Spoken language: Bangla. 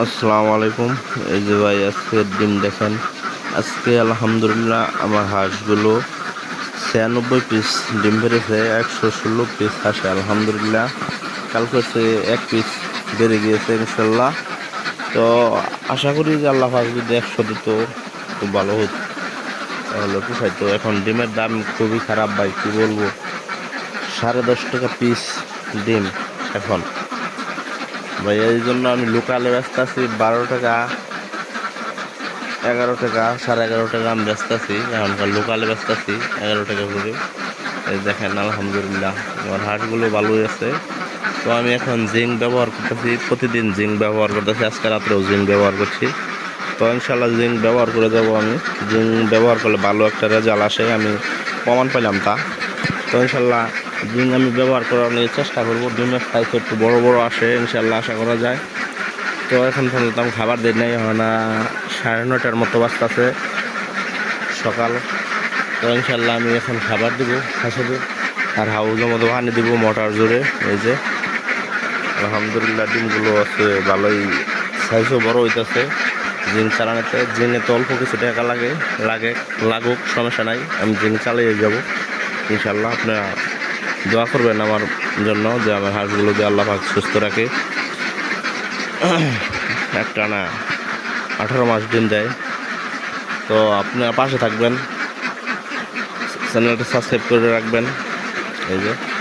আসসালামু আলাইকুম। এই যে ভাই আজকে ডিম দেখেন, আজকে আলহামদুলিল্লাহ আমার হাঁসগুলো ছিয়ানব্বই পিস ডিম বেড়েছে, একশো ষোলো পিস হাসে। আলহামদুলিল্লাহ, কালকে হচ্ছে এক পিস বেড়ে গিয়েছে ইনশাল্লাহ। তো আশা করি যে আল্লাহ পাক যদি একশো দিত, খুব ভালো হতো। তাহলে পোষাইতো এখন ডিমের দাম খুবই খারাপ ভাই, কী বলব? সাড়ে দশ টাকা পিস ডিম এখন। ভাই, এই জন্য আমি লোকালে ব্যস্ত আছি। বারো টাকা, এগারো টাকা, সাড়ে এগারো টাকা আমি ব্যস্ত আছি। এখনকার লোকালে ব্যস্ত আছি, এগারো টাকা করে। এই দেখেন, আলহামদুলিল্লাহ, আমার হাটগুলো ভালোই আছে। তো আমি এখন জিঙ্ক ব্যবহার করতেছি, প্রতিদিন জিঙ্ক ব্যবহার করতেছি। আজকে রাত্রেও জিঙ্ক ব্যবহার করছি। তো ইনশাল্লাহ জিঙ্ক ব্যবহার করে যাব আমি। জিঙ্ক ব্যবহার করলে ভালো একটা রেজাল্ট আসে, আমি প্রমাণ পেলাম তা। তো ইনশাল্লাহ ডিম আমি ব্যবহার করার নিয়ে চেষ্টা করব। ডিমের সাইজ একটু বড় বড় আসে ইনশাল্লাহ আশা করা যায়। তো এখন পর্যন্ত আমি খাবার দিই নাই, হয় না, সাড়ে নটার মতো বাজতেছে সকাল। তো ইনশাল্লাহ আমি এখন খাবার দিব হাঁসেদের আর হাউজের মতো পানি দিব মোটর জোরে, এই যে। আলহামদুলিল্লাহ ডিমগুলো আছে, ভালোই সাইজও বড় হইতেছে জিম চালানোতে। জিনে তো অল্প কিছু টাকা লাগে লাগে, লাগুক, সমস্যা নাই, আমি জিম চালিয়ে যাব। ইনশাল্লাহ আপনারা দোয়া করবেন আমার জন্য যে আমার হাঁসগুলো যে আল্লাহ পাক সুস্থ রাখে। একটা না আঠারো মাস ডিম দেয়। তো আপনারা পাশে থাকবেন। চ্যানেলটা সাবস্ক্রাইব করে রাখবেন। এই যে।